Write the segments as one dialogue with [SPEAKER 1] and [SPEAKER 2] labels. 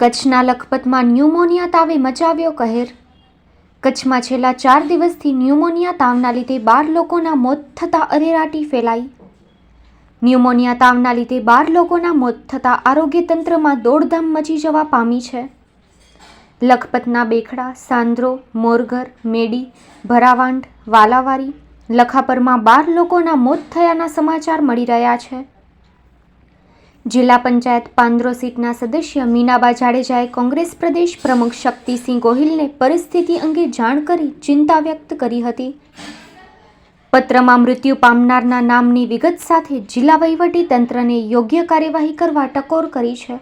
[SPEAKER 1] કચ્છના લખપતમાં ન્યુમોનિયા તાવે મચાવ્યો કહેર. કચ્છમાં છેલ્લા ચાર દિવસથી ન્યુમોનિયા તાવના લીધે બાર લોકોના મોત થતાં અરેરાટી ફેલાઈ. ન્યુમોનિયા તાવના લીધે બાર લોકોના મોત થતાં આરોગ્ય તંત્રમાં દોડધામ મચી જવા પામી છે. લખપતના બેખડા, સાંદ્રો, મોરઘર, મેડી ભરાવાંડ વાલાવારી, લખાપરમાં બાર લોકોના મોત થયાના સમાચાર મળી રહ્યા છે. જિલ્લા પંચાયત પાંદરો સીટના સદસ્ય મીનાબા જાડેજાએ કોંગ્રેસ પ્રદેશ પ્રમુખ શક્તિસિંહ ગોહિલને પરિસ્થિતિ અંગે જાણ કરી ચિંતા વ્યક્ત કરી હતી. પત્રમાં મૃત્યુ પામનારના નામની વિગત સાથે જિલ્લા વહીવટી તંત્રને યોગ્ય કાર્યવાહી કરવા ટકોર કરી છે.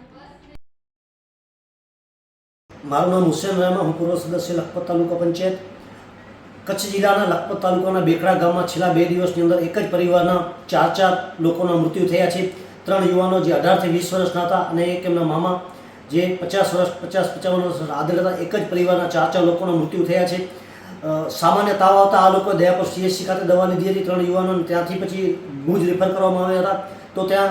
[SPEAKER 2] મારું નામ હુસેન રાણા હું પૂર્વ સદસ્ય લખપત તાલુકા પંચાયત. કચ્છ જિલ્લાના લખપત તાલુકાના બેકડા ગામમાં છેલ્લા બે દિવસની અંદર એક જ પરિવારના ચાર ચાર લોકોના મૃત્યુ થયા છે. ત્રણ યુવાનો જે અઢારથી વીસ વર્ષના હતા અને એક એમના મામા જે પચાસ વર્ષ, પચાસ, પચાવન વર્ષ આદર હતા, એક જ પરિવારના ચાર ચાર લોકોના મૃત્યુ થયા છે. સામાન્ય તાવ આવતા આ લોકો દયાપુર સીએસસી ખાતે દવા લીધી હતી ત્રણ યુવાનોને ત્યાંથી પછી ભુજ રેફર કરવામાં આવ્યા હતા. તો ત્યાં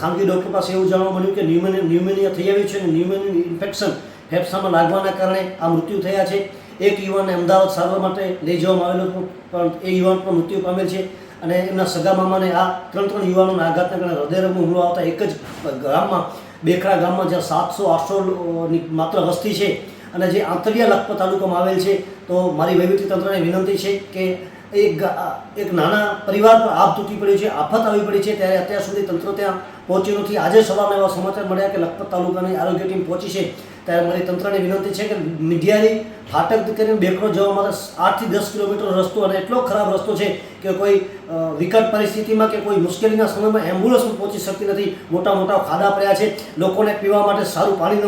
[SPEAKER 2] ખાનગી ડૉક્ટર પાસે એવું જાણવા મળ્યું કે ન્યુમોનિયા ન્યુમોનિયા થઈ આવ્યું છે અને ન્યુમોનિયા ઇન્ફેક્શન ફેફસામાં લાગવાના કારણે આ મૃત્યુ થયા છે. એક યુવાનને અમદાવાદ સારવાર માટે લઈ જવામાં આવેલો પણ એ યુવાન પણ મૃત્યુ પામેલ છે. અને એમના સગા મામાને આ ત્રણ ત્રણ યુવાનોના આઘાતના કારણે હૃદયરોગનો હુમલો આવતા એક જ ગામમાં, બેખરા ગામમાં જ્યાં સાતસો, આઠસો ની માત્ર વસ્તી છે અને જે આંતરિયા લખપત તાલુકામાં આવેલ છે, તો મારી વહીવટી તંત્રને વિનંતી છે કે એક એક નાના પરિવાર પર આભ તૂટી પડ્યું છે, આફત આવી પડી છે, ત્યારે અત્યાર સુધી તંત્ર ત્યાં પહોંચ્યું નથી. આજે સવારના એવા સમાચાર મળ્યા કે લખપત તાલુકાની આરોગ્ય ટીમ પહોંચી છે. ત્યારે મારી તંત્રને વિનંતી છે કે મીડિયાની ફાટક કરીને બેકરો જવા માટે આઠથી દસ કિલોમીટર રસ્તો અને એટલો ખરાબ રસ્તો છે કે કોઈ વિકટ પરિસ્થિતિમાં કે કોઈ મુશ્કેલીના સમયમાં એમ્બ્યુલન્સ પહોંચી શકતી નથી. મોટા મોટા ખાડા પડ્યા છે. લોકોને પીવા માટે સારું પાણી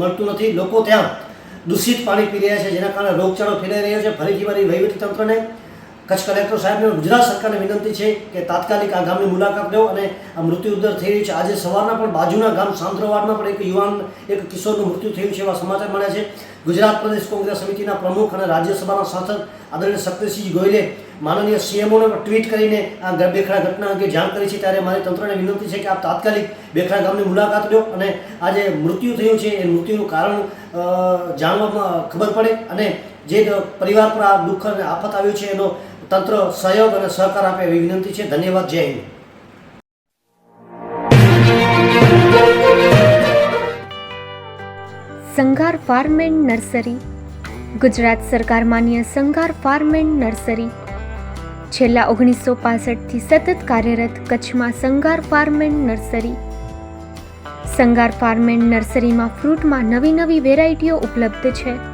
[SPEAKER 2] મળતું નથી. લોકો ત્યાં દૂષિત પાણી પી રહ્યા છે, જેના કારણે રોગચાળો ફેલાઈ રહ્યો છે. ફરીથી મારી વહીવટી તંત્રને કચ્છ કલેક્ટર સાહેબને ગુજરાત સરકારને વિનંતી છે કે તાત્કાલિક આ ગામની મુલાકાત લો અને આ મૃત્યુ દર થઈ રહ્યું છે. આજે સવારના પણ બાજુના ગામ સાંદ્રવાડમાં પણ એક યુવાન, એક કિશોરનું મૃત્યુ થયું છે એવા સમાચાર મળ્યા છે. ગુજરાત પ્રદેશ કોંગ્રેસ સમિતિના પ્રમુખ અને રાજ્યસભાના સાંસદ આદરણીય શક્તિસિંહ ગોયલે માનનીય સીએમઓને પણ ટ્વીટ કરીને આ ગ- ઘટના અંગે જાણ કરી છે. ત્યારે મારી તંત્રને વિનંતી છે કે આપ તાત્કાલિક બેખડા ગામની મુલાકાત લો અને આ જે મૃત્યુ થયું છે. એ મૃત્યુનું કારણ જાણવામાં ખબર પડે અને જે પરિવાર પર આ દુઃખ અને આફત આવ્યું છે, એનો તંત્ર સહયોગ અને સહકાર આપે એવી વિનંતી છે. ધન્યવાદ, જય Hind.
[SPEAKER 1] Sanghar farm and nursery. Gujarat સરકાર માન્ય સંઘાર ફાર્મ એન્ડ નર્સરી. છેલ્લા ઓગણીસો પાસઠથી સતત કાર્યરત કચ્છમાં Sanghar farm and nursery. Sanghar farm and નર્સરીમાં ફ્રૂટમાં નવી નવી વેરાયટીઓ ઉપલબ્ધ છે.